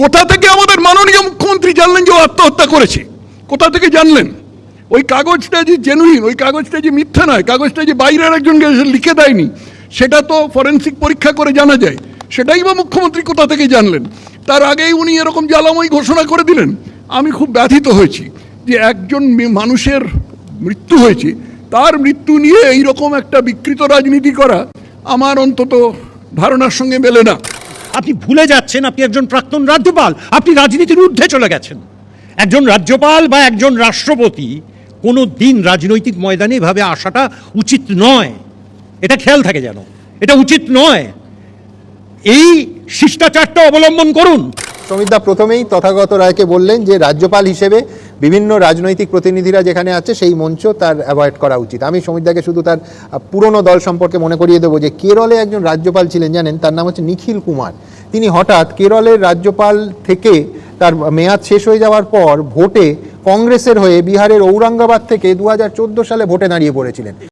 কোথা থেকে আমাদের মাননীয় মুখ্যমন্ত্রী জানলেন যে ও আত্মহত্যা করেছে? কোথা থেকে জানলেন? ওই কাগজটা যে জেনুইন ওই কাগজটা যে মিথ্যা নয়, কাগজটা যে বাইরের একজনকে লিখে দেয়নি, সেটা তো ফরেন্সিক পরীক্ষা করে জানা যায়। সেটাই বা মুখ্যমন্ত্রী কোথা থেকে জানলেন? তার আগেই উনি এরকম জ্বালাময় ঘোষণা করে দিলেন। আমি খুব ব্যথিত হয়েছি যে একজন মানুষের মৃত্যু হয়েছে। তার মৃত্যু নিয়ে এই রকম একটা বিকৃত রাজনীতি করা আমার অন্তত ধারণার সঙ্গে মেলে না। আপনি ভুলে যাচ্ছেন, আপনি একজন প্রাক্তন রাজ্যপাল, আপনি রাজনীতির ঊর্ধ্বে চলে গেছেন। একজন রাজ্যপাল বা একজন রাষ্ট্রপতি কোনো দিন রাজনৈতিক ময়দানে এভাবে আসাটা উচিত নয়। এটা খেয়াল থাকে যেন। এটা উচিত নয়। এই শিষ্টাচারটা অবলম্বন করুন। সমিতদা প্রথমেই তথাগত রায়কে বললেন যে রাজ্যপাল হিসেবে বিভিন্ন রাজনৈতিক প্রতিনিধিরা যেখানে আছে সেই মঞ্চ তার অ্যাভয়েড করা উচিত। আমি সমিতদাকে শুধু তার পুরনো দল সম্পর্কে মনে করিয়ে দেবো যে কেরলে একজন রাজ্যপাল ছিলেন, জানেন? তার নাম হচ্ছে নিখিল কুমার। তিনি হঠাৎ কেরলের রাজ্যপাল থেকে তার মেয়াদ শেষ হয়ে যাওয়ার পর ভোটে কংগ্রেসের হয়ে বিহারের ঔরঙ্গাবাদ থেকে দু হাজার চোদ্দ সালে ভোটে দাঁড়িয়ে পড়েছিলেন।